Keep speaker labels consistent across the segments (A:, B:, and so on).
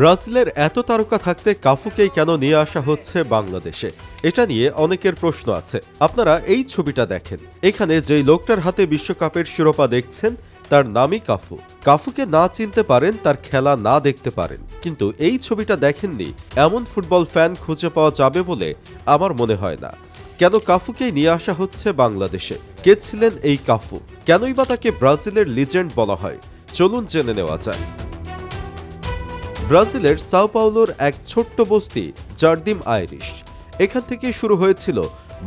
A: ব্রাজিলের এত তারকা থাকতে কাফুকেই কেন নিয়ে আসা হচ্ছে বাংলাদেশে? এটা নিয়ে অনেকের প্রশ্ন আছে। আপনারা এই ছবিটা দেখেন। এখানে যেই লোকটার হাতে বিশ্বকাপের শিরোপা দেখছেন, তার নামই কাফু। কাফুকে না চিনতে পারেন, তার খেলা না দেখতে পারেন। কিন্তু এই ছবিটা দেখেননি, এমন ফুটবল ফ্যান খুঁজে পাওয়া যাবে বলে আমার মনে হয় না। কেন কাফুকেই নিয়ে আসা হচ্ছে বাংলাদেশে? কে ছিলেন এই কাফু? কেনই বা তাকে ব্রাজিলের লিজেন্ড বলা হয়? চলুন জেনে নেওয়া যায় ব্রাজিলের সাও পাওলোর এক ছোট্ট বস্তি, জার্দিম আইরিশ। এখান থেকে শুরু হয়েছিল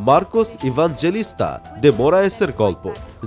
A: মার্কোস ইভানজেলিস্তা দে মোরায়েসের গল্প,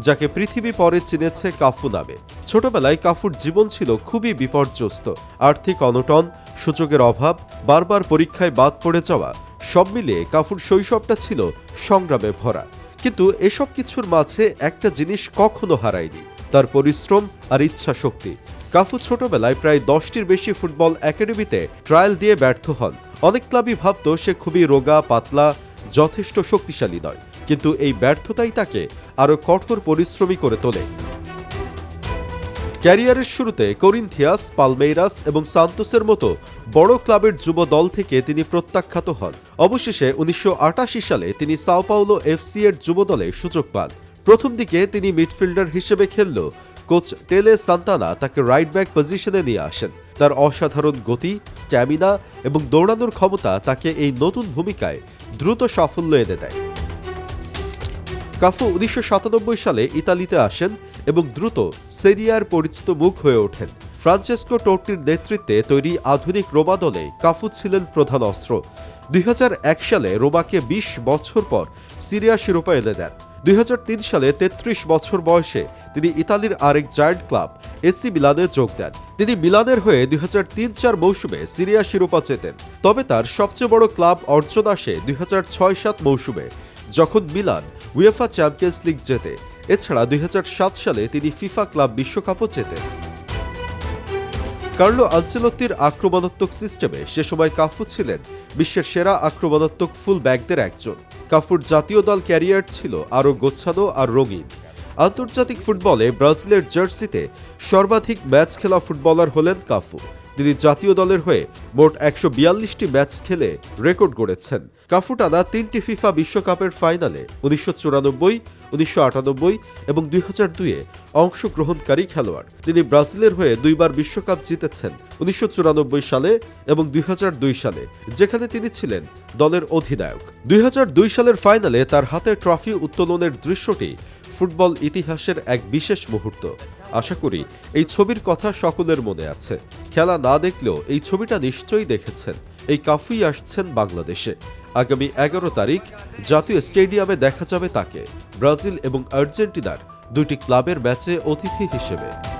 A: যাকে পৃথিবী পরে চিনেছে কাফু নামে। ছোটবেলায় কাফুর জীবন ছিল খুবই বিপর্যস্ত। আর্থিক অনটন, সূচকের অভাব, বারবার পরীক্ষায় বাদ পড়ে যাওয়া, সব মিলিয়ে কাফুর শৈশবটা ছিল সংগ্রামে ভরা। কিন্তু এসব কিছুর মাঝে একটা জিনিস কখনো হারায়নি, তার পরিশ্রম আর ইচ্ছা শক্তি কাফু ছোটবেলায় প্রায় দশটির বেশি ফুটবল একাডেমিতে ট্রায়াল দিয়ে ব্যর্থ হন। অনেক ক্লাবই ভাবত সে খুবই রোগা, পাতলা, যথেষ্ট শক্তিশালী নয়। কিন্তু এই ব্যর্থতাই তাকে আরও কঠোর পরিশ্রমী করে তোলে। ক্যারিয়ারের শুরুতে করিন্থিয়াস, পালমেইরাস এবং সান্তোসের মতো বড় ক্লাবের যুব দল থেকে তিনি প্রত্যাখ্যাত হন। অবশেষে উনিশশো আটাশি সালে তিনি সাও পাওলো এফসি এর যুব দলে সুযোগ পান। প্রথম দিকে তিনি মিডফিল্ডার হিসেবে খেললেও কোচ টেলে সান্তানা তাকে রাইট ব্যাক পজিশনে নিয়ে আসেন। তার অসাধারণ গতি স্ট্যামিনা এবং দৌড়ানোর ক্ষমতা তাকে এই নতুন ভূমিকায় দ্রুত সাফল্য এনে দেয়। কাফু উনিশশো সাতানব্বই সালে ইতালিতে আসেন এবং দ্রুত সেরিয়ার পরিচিত মুখ হয়ে ওঠেন। ফ্রান্সেসকো টোট্টির নেতৃত্বে তৈরি আধুনিক রোমা দলে কাফু ছিলেন প্রধান অস্ত্র। দুই হাজার এক সালে রোমাকে ২০ বছর পর সিরিয়া শিরোপা এনে দেন। দুই হাজার তিন সালে ৩৩ বছর বয়সে তিনি ইতালির আরেক জায়ান্ট ক্লাব, এসি মিলানে যোগ দেন। তিনি মিলানের হয়ে দুই হাজার তিন চার মৌসুমে সিরিয়া শিরোপা জেতেন। তবে তার সবচেয়ে বড় ক্লাব অর্জন আসে দুই হাজার ছয় সাত মৌসুমে, যখন মিলান উয়েফা চ্যাম্পিয়ন্স লিগ জেতে। এছাড়া দুই হাজার সাত সালে তিনি ফিফা ক্লাব বিশ্বকাপও জেতেন। কার্লো আনচেলত্তির আক্রমণাত্মক সিস্টেমে সে সময় কাফু ছিলেন বিশ্বের সেরা আক্রমণাত্মক ফুল ব্যাকদের একজন। কাফুর জাতীয় দল ক্যারিয়ার ছিল আরও গোচ্ছাদ আর রঙিন। আন্তর্জাতিক ফুটবলে ব্রাজিলের জার্সিতে সর্বাধিক ম্যাচ খেলা ফুটবলার হলেন কাফু তিনি জাতীয় দলের হয়ে মোট একশো বিয়াল্লিশটি ম্যাচ খেলে রেকর্ড গড়েছেন। কাফু টানা তিনটি ফিফা বিশ্বকাপের ফাইনালে উনিশশো চুরানব্বই, উনিশশো আটানব্বই এবং দুই হাজার দুইয়ে অংশগ্রহণকারী খেলোয়াড়। তিনি ব্রাজিলের হয়ে দুইবার বিশ্বকাপ জিতেছেন উনিশশো চুরানব্বই সালে এবং দুই হাজার দুই সালে, যেখানে তিনি ছিলেন দলের অধিনায়ক। দুই হাজার দুই সালের ফাইনালে তার হাতে ট্রফি উত্তোলনের দৃশ্যটি ফুটবল ইতিহাসের এক বিশেষ মুহূর্ত। আশা করি এই ছবির কথা সকলের মনে আছে। খেলা না দেখলেও এই ছবিটা নিশ্চয়ই দেখেছেন। এই কাফুই আসছেন বাংলাদেশে। আগামী এগারো তারিখ জাতীয় স্টেডিয়ামে দেখা যাবে তাকে। ব্রাজিল এবং আর্জেন্টিনার দুইটি ক্লাবের ম্যাচে অতিথি হিসেবে।